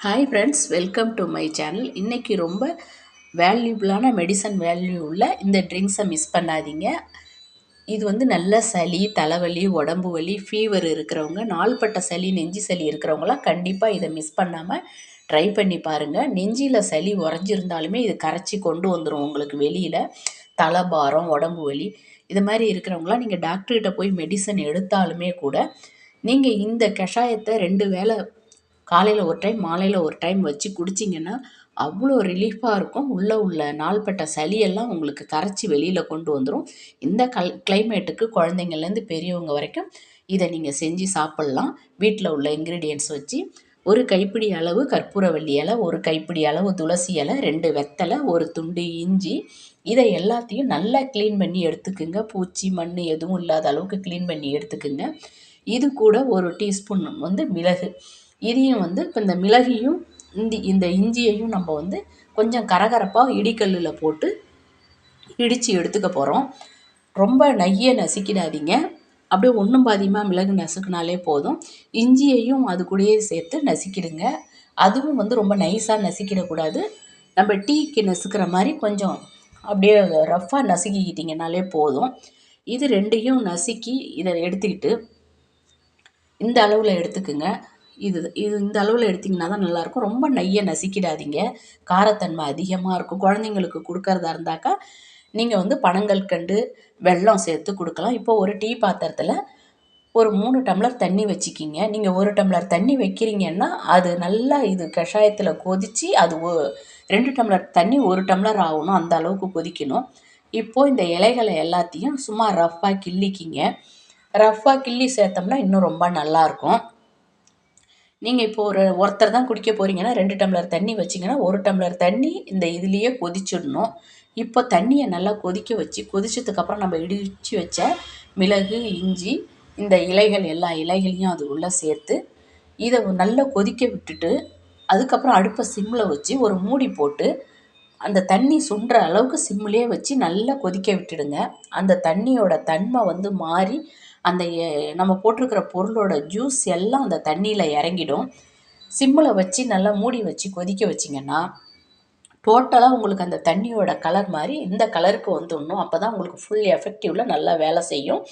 Hi friends welcome to my channel இன்றைக்கி ரொம்ப வேல்யூபிளான medicine value உள்ள இந்த ட்ரிங்க்ஸை மிஸ் பண்ணாதீங்க. இது வந்து நல்ல சளி தலைவலி உடம்பு வலி ஃபீவர் இருக்கிறவங்க நாள்பட்ட சளி நெஞ்சு சளி இருக்கிறவங்களாம் கண்டிப்பாக இதை மிஸ் பண்ணாமல் ட்ரை பண்ணி பாருங்கள் நெஞ்சில் சளி உறைஞ்சிருந்தாலுமே இது கரைச்சி கொண்டு வந்துடும் உங்களுக்கு வெளியில். தலைபாரம் உடம்பு வலி இது மாதிரி இருக்கிறவங்களாம் நீங்கள் டாக்டர்கிட்ட போய் மெடிசன் எடுத்தாலுமே கூட நீங்கள் இந்த கஷாயத்தை ரெண்டு வேளை காலையில் ஒரு டைம் மாலையில் ஒரு டைம் வச்சு குடிச்சிங்கன்னா அவ்வளோ ரிலீஃபாக இருக்கும். உள்ளே உள்ள நாள்பட்ட சளியெல்லாம் உங்களுக்கு கரைச்சி வெளியில் கொண்டு வந்துடும் இந்த கல் கிளைமேட்டுக்கு குழந்தைங்கள்லேருந்து பெரியவங்க வரைக்கும் இதை நீங்கள் செஞ்சு சாப்பிட்லாம். வீட்டில் உள்ள இன்க்ரீடியன்ட்ஸ் வச்சு ஒரு கைப்பிடி அளவு கற்பூரவள்ளி இலை ஒரு கைப்பிடி அளவு துளசி இலை ரெண்டு வெத்தலை ஒரு துண்டு இஞ்சி இதை எல்லாத்தையும் நல்லா க்ளீன் பண்ணி எடுத்துக்குங்க. பூச்சி மண் எதுவும் இல்லாத அளவுக்கு க்ளீன் பண்ணி எடுத்துக்குங்க. இது கூட ஒரு டீஸ்பூன் வந்து மிளகு. இதையும் வந்து இப்போ இந்த மிளகையும் இந்தி இந்த இஞ்சியையும் நம்ம வந்து கொஞ்சம் கரகரப்பாக இடிக்கல்லில் போட்டு இடித்து எடுத்துக்க போகிறோம் ரொம்ப நைய நசுக்கிடாதீங்க. அப்படியே ஒன்றும் பாதியமாக மிளகு நசுக்குனாலே போதும். இஞ்சியையும் அது கூடயே சேர்த்து நசுக்கிடுங்க. அதுவும் வந்து ரொம்ப நைஸாக நசுக்கிடக்கூடாது. நம்ம டீக்கு நசுக்கிற மாதிரி கொஞ்சம் அப்படியே ரஃப்பாக நசுக்கிக்கிட்டிங்கனாலே போதும். இது ரெண்டையும் நசுக்கி இதை எடுத்துக்கிட்டு இந்த அளவில் எடுத்துக்குங்க. இது இது இந்த அளவில் எடுத்திங்கன்னா தான் நல்லாயிருக்கும். ரொம்ப நெய்யை நசுக்கிடாதீங்க. காரத்தன்மை அதிகமாக இருக்கும். குழந்தைங்களுக்கு கொடுக்கறதா இருந்தாக்கா நீங்கள் வந்து பனங்கற்கண்டு வெல்லம் சேர்த்து கொடுக்கலாம். இப்போ ஒரு டீ பாத்திரத்தில் ஒரு மூணு டம்ளர் தண்ணி வச்சுக்கிங்க. நீங்கள் ஒரு டம்ளர் தண்ணி வைக்கிறீங்கன்னா அது நல்லா இது கஷாயத்தில் கொதித்து அது ரெண்டு டம்ளர் தண்ணி ஒரு டம்ளர் ஆகணும். அந்த அளவுக்கு கொதிக்கணும். இப்போது இந்த இலைகளை எல்லாத்தையும் சும்மா ரஃப்பாக கிள்ளிக்கிங்க. ரஃப்பாக கிள்ளி சேர்த்தோம்னா இன்னும் ரொம்ப நல்லாயிருக்கும். நீங்கள் இப்போ ஒரு ஒருத்தர் தான் குடிக்க போகிறீங்கன்னா ரெண்டு டம்ளர் தண்ணி வச்சிங்கன்னா ஒரு டம்ளர் தண்ணி இந்த இதுலேயே கொதிச்சிடணும். இப்போ தண்ணியை நல்லா கொதிக்க வச்சு கொதிச்சதுக்கப்புறம் நம்ம இடித்து வச்ச மிளகு இஞ்சி இந்த இலைகள் எல்லா இலைகளையும் அது உள்ளே சேர்த்து இதை நல்லா கொதிக்க விட்டுட்டு அதுக்கப்புறம் அடுப்பை சிம்மில் வச்சு ஒரு மூடி போட்டு அந்த தண்ணி சுண்டுற அளவுக்கு சிம்மிலே வச்சு நல்லா கொதிக்க விட்டுடுங்க. அந்த தண்ணியோட தன்மை வந்து மாறி அந்த நம்ம போட்டிருக்கிற பொருளோட ஜூஸ் எல்லாம் அந்த தண்ணியில் இறங்கிடும். சிம்மில் வச்சு நல்லா மூடி வச்சு கொதிக்க வச்சிங்கன்னா டோட்டலாக உங்களுக்கு அந்த தண்ணியோட கலர் மாதிரி இந்த கலருக்கு வந்துடணும். அப்போ தான் உங்களுக்கு ஃபுல் எஃபெக்டிவில் நல்லா வேலை செய்யும்.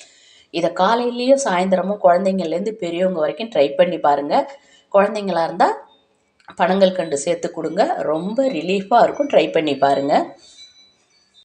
இதை காலையிலேயும் சாயந்தரமும் குழந்தைங்கள்லேருந்து பெரியவங்க வரைக்கும் ட்ரை பண்ணி பாருங்கள் குழந்தைங்களாக இருந்தால் பணங்கள் கண்டு சேர்த்து கொடுங்க. ரொம்ப ரிலீஃபாக இருக்கும். ட்ரை பண்ணி பாருங்கள்